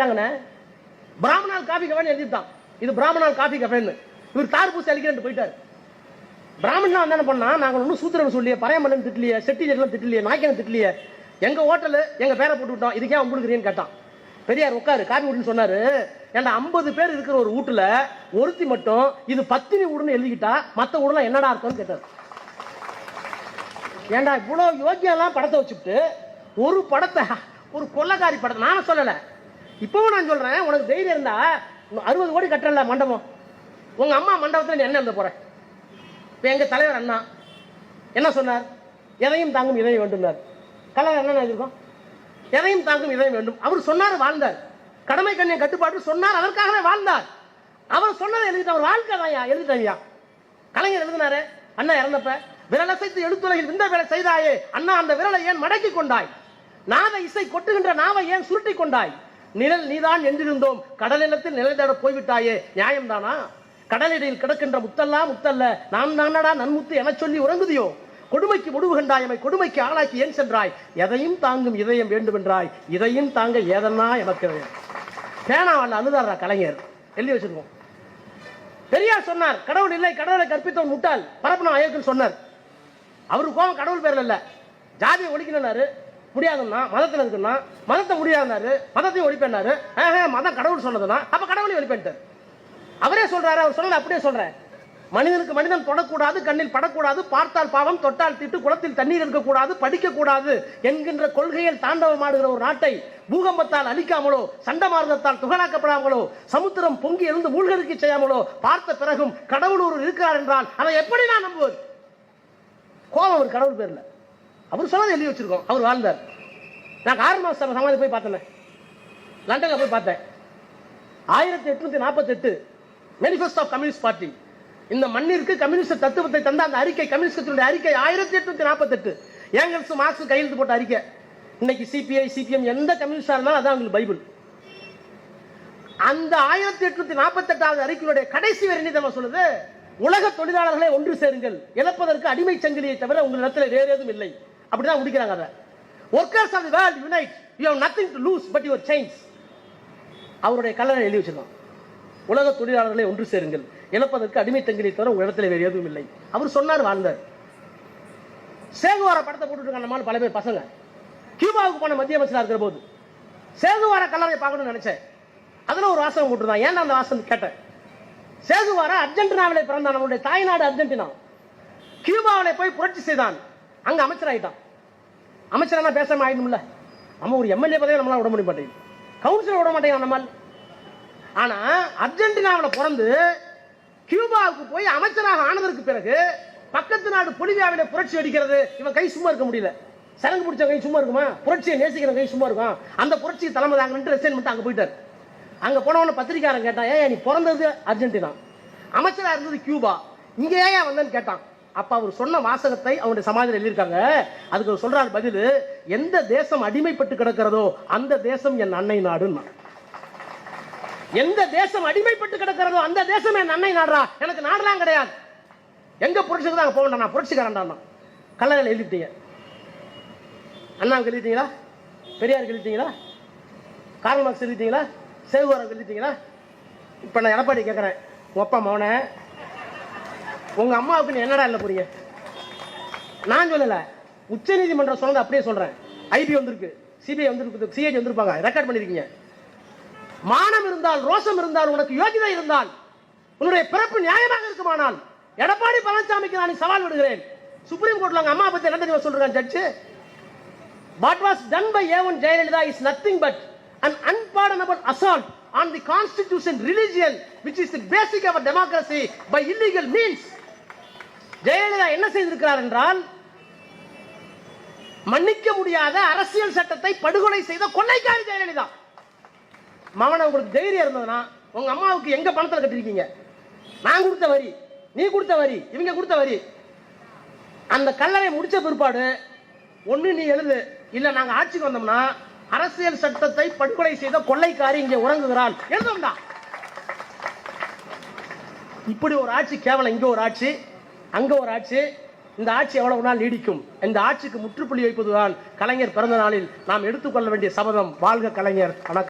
பிராமணால் coffee கஃபேன்னு எழுதிட்டான் இது பிராமணால் coffee caffeine இவர் தார் பூசி அழிக்கிறேன் போயிட்டார். பிராமணா வந்து என்ன பண்ணா? நாங்கள் ஒன்றும் சூத்திரம் சொல்லியே பரையமல்லன் திட்டலையே செட்டிஜெல்லாம் திட்டலையே நாய்க்கன திட்டலையே. எங்க ஹோட்டலு எங்க பேரை போட்டு விட்டோம். இதுக்கே உங்களுக்கு கேட்டான். பெரியார் உட்காரு. காபி விடுன்னு சொன்னார். ஏன்டா ஐம்பது பேர் இருக்கிற ஒரு வீட்டுல ஒருத்தி மட்டும் இது பத்தினி வீடுன்னு எழுதிக்கிட்டா மத்த வீடுலாம் என்னடா இருக்கும்னு கேட்டார். ஏன்டா இவ்வளோ யோக்கியெல்லாம் படத்தை வச்சுட்டு ஒரு படத்தை ஒரு கொள்ளக்காரி படத்தை நானும் சொல்லலை இப்பவும் நான் சொல்றேன் உனக்கு தைரியம் இருந்தா அறுபது கோடி கட்டல மண்டபம். உங்க அம்மா மண்டபத்தில் நீ என்ன எழுத போற? இப்போ எங்க தலைவர் அண்ணா என்ன சொன்னார்? எதையும் தாங்கும் இதயம் வேண்டும்னார். கலைஞர் என்ன இருக்கும் எதையும் தாங்கும் இதயம் வேண்டும். அவர் சொன்னார் வாழ்ந்தார். கடமை கண்ணிய கட்டுப்பாடு சொன்னார் அதற்காகவே வாழ்ந்தார். அவர் சொன்னதை எழுதிட்டு அவர் வாழ்க்கை தான் எழுதிட்டாங்க கலைஞர் எழுதினாரு அண்ணா இறந்தப்ப விரலசைத்து எழுத்துலகில் இந்த வேலை செய்தாயே. அண்ணா அந்த விரலை ஏன் மடக்கி கொண்டாய்? நாத இசை கொட்டுகின்ற நாவை ஏன் சுருட்டி கொண்டாய்? நிழல் நீதான் என்றிருந்தோம். கடலினத்தில் நிலை தேட போய்விட்டாயே. நியாயம்தானா? கடலிடையில் கிடக்கின்ற முத்தல்லா முத்தல்ல. நான் தானடா நன்முத்து என சொல்லி உறங்குதியோ? கொடுமைக்கு முடிவு கண்டாயமை கொடுமைக்கு ஆளாக்கி ஏன் சென்றாய்? எதையும் தாங்கும் இதயம் வேண்டுமென்றாய். இதையும் தாங்க ஏதன்னா எனக்கு பேனாவால் அழுதாரா கலைஞர். எழுதி வச்சிருக்கோம். பெரியார் சொன்னார் கடவுள் இல்லை கடவுளை கற்பித்தவன் முட்டாள். பரப்பன அயோக்கியன் சொன்னார். அவரு கோபம் கடவுள் பேரில் இல்லை. ஜாதியை ஒழிக்கணும்னாரு. முடியாதுன்னா மதத்தில் இருக்குன்னா மதத்தை முடியாதுனாரு மதத்தையும் ஒழிப்பேனாரு ஆஹா, மதம் கடவுள் சொன்னதுன்னா அப்ப கடவுளையும் ஒழிப்பேன்ட்டார். அவரே சொல்றாரு அவர் சொன்னது அப்படியே சொல்றேன். மனிதனுக்கு மனிதன் தொடக்கூடாது கண்ணில் படக்கூடாது பார்த்தால் பாவம் தொட்டால் திட்டு குளத்தில் தண்ணீர் இருக்கக்கூடாது படிக்கக்கூடாது என்கின்ற கொள்கையில் தாண்டவமாடுகிற ஒரு நாட்டை பூகம்பத்தால் அழிக்காமலோ சண்டமாரதத்தால் துகளாக்கப்படாமலோ சமுத்திரம் பொங்கி எழுந்து மூழ்கடிக்க செய்யாமலோ பார்த்த பிறகும் கடவுள் ஒரு இருக்கிறார் என்றால் அதை எப்படி நான் நம்புவது? கோபம் அவர் கடவுள் பேர்ல. அவர் சொன்னதை எழுதி வச்சிருக்கோம். அவர் வாழ்ந்தார். நான் ஆறு மாசம் சமாதி போய் பார்த்தேன். லண்டனில் போய் பார்த்தேன். ஆயிரத்தி எட்நூத்தி நாற்பத்தி எட்டு மேனிஃபெஸ்டோ ஆஃப் கம்யூனிஸ்ட் பார்ட்டி இந்த மண்ணிற்கு கம்யூனிஸ்ட் தத்துவத்தை தந்த அந்த அறிக்கை கம்யூனிஸ்டத்தினுடைய அறிக்கை ஆயிரத்தி எட்நூத்தி நாற்பத்தி எட்டு ஏங்கல்ஸ் மார்க்ஸ் கையெழுத்து போட்ட அறிக்கை. இன்னைக்கு சிபிஐ சிபிஎம் எந்த கம்யூனிஸ்டாக இருந்தாலும் அதான் உங்களுக்கு பைபிள். அந்த ஆயிரத்தி எட்நூத்தி நாற்பத்தி எட்டாவது அறிக்கையுடைய கடைசி வரை என்ன சொல்லுது? உலக தொழிலாளர்களை ஒன்று சேருங்கள். இழப்பதற்கு அடிமை சங்கிலியை தவிர உங்களிடத்தில் வேறு எதுவும் இல்லை. அப்படிதான் முடிக்கிறாங்க அதை. Workers of the world unite you have nothing to lose but your change அவருடைய கல்லறை எழுதி வச்சிருக்கான். உலக தொழிலாளர்களை ஒன்று சேருங்கள். இழப்பதற்கு அடிமை தங்கிலி தவிர உங்கள் இடத்துல வேறு எதுவும் இல்லை. அவர் சொன்னார் வாழ்ந்தார். சேகுவார படத்தை போட்டுட்டு இருக்காங்க பல பேர் பசங்க. கியூபாவுக்கு போன மத்திய அமைச்சராக இருக்கிற போது. சேகுவார கல்லறை பார்க்கணும்னு நினைச்சேன். அதில் ஒரு வாசகம் போட்டுருந்தான். ஏன் அந்த வாசகம் கேட்டேன்? சேகுவார அர்ஜென்டினாவிலே பிறந்தான். நம்மளுடைய தாய்நாடு அர்ஜென்டினா. கியூபாவிலே போய் புரட்சி செய்தான். அங்க அமைச்சராயிட்டான் அமைச்சரானா பேசாம ஆயிடும்ல நம்ம ஒரு எம்எல்ஏ பதவி நம்மளால விட முடிய மாட்டேங்குது கவுன்சிலர் விட மாட்டேங்க நம்மால். ஆனா அர்ஜென்டினாவில் பிறந்து கியூபாவுக்கு போய் அமைச்சராக ஆனதற்கு பிறகு பக்கத்து நாடு பொலிவியாவில புரட்சி அடிக்கிறது. இவன் கை சும்மா இருக்க முடியல. சரங்கு பிடிச்ச கை சும்மா இருக்குமா? புரட்சியை நேசிக்கிற கை சும்மா இருக்கும் அந்த புரட்சி தலைமை தாங்கன்ட்டு ரெசைன் பண்ணிட்டு அங்க போயிட்டார். அங்கே போனவன பத்திரிக்காரன் கேட்டான் ஏன் நீ பிறந்தது அர்ஜென்டினா. அமைச்சராக இருந்தது கியூபா. இங்கே ஏன் வந்தேன்னு கேட்டான். அப்போ அவர் சொன்ன வாசகத்தை அவருடைய சமாதியில் எழுதியிருக்காங்க. அதுக்கு அவர் சொல்கிறார் பதில் எந்த தேசம் அடிமைப்பட்டு கிடக்கிறதோ அந்த தேசம் என் அன்னை நாடுன்னு. எந்த தேசம் அடிமைப்பட்டு கிடக்கிறதோ அந்த தேசம் என் அன்னை நாடுறா. எனக்கு நாடெல்லாம் கிடையாது. எங்க புரட்சிக்கு தான் போக நான் புரட்சிக்காரன் கல்லறையில் எழுதிட்டீங்க. அண்ணாவுக்கு எழுதிட்டீங்களா? பெரியாருக்கு எழுதிட்டீங்களா? கார்ல் மார்க்ஸ் எழுதிட்டீங்களா? சேகுவாரம் எழுதிட்டீங்களா? இப்போ நான் எடப்பாடி கேட்குறேன் ஒப்ப அப்பா உங்க அம்மாவுக்கு என்னடா இல்லை புரிய? நான் சொல்லல. உச்ச நீதிமன்றம் சொன்னது அப்படியே சொல்றேன். ஐபி வந்திருக்கு. சிபிஐ வந்திருக்கு. சிஐடி வந்திருப்பாங்க. ரெக்கார்ட் பண்ணிருக்கீங்க. மானம் இருந்தால் ரோஷம் இருந்தால் உனக்கு யோகிதை இருந்தால் உன்னுடைய பிறப்பு நியாயமாக இருக்குமானால் எடப்பாடி பழனிசாமிக்கு நான் சவால் விடுகிறேன். சுப்ரீம் கோர்ட்ல அவங்க அம்மா பத்தி என்ன தெரியுமா சொல்றாங்க judge was done by by A1 Jayalalitha is nothing but an unpardonable assault assault on the constitution which which is basic basic a democracy by illegal means. Jayalalithaa என்ன செய்திருக்கிறார் என்றால் மன்னிக்க முடியாத அரசியல் சட்டத்தை படுகொலை செய்த கொள்ளைக்காரி ஜெயலலிதா. மகனை உங்களுக்கு தைரியம் இருந்ததுன்னா உங்க அம்மாவுக்கு எங்க பணத்துல கட்டிருக்கீங்க நான் கொடுத்த வரி நீ கொடுத்த வரி இவங்க கொடுத்த வரி. அந்த கல்லறை முடிச்ச பிற்பாடு ஒண்ணு நீ எழுது. இல்லை நாங்க ஆட்சிக்கு வந்தோம்னா அரசியல் சட்டத்தை படுகொலை செய்த கொள்ளைக்காரி இங்கே உறங்குகிறாள். எழுதும்டா இப்படி ஒரு ஆட்சி கேவலம் இங்கே ஒரு ஆட்சி. அங்க ஒரு ஆட்சி இந்த ஆட்சி எவ்வளவு நாள் நீடிக்கும்? இந்த ஆட்சிக்கு முற்றுப்புள்ளி வைப்பதுதான் கலைஞர் பிறந்த நாளில் நாம் எடுத்துக்கொள்ள வேண்டிய சபதம். வாழ்க கலைஞர். வணக்கம்.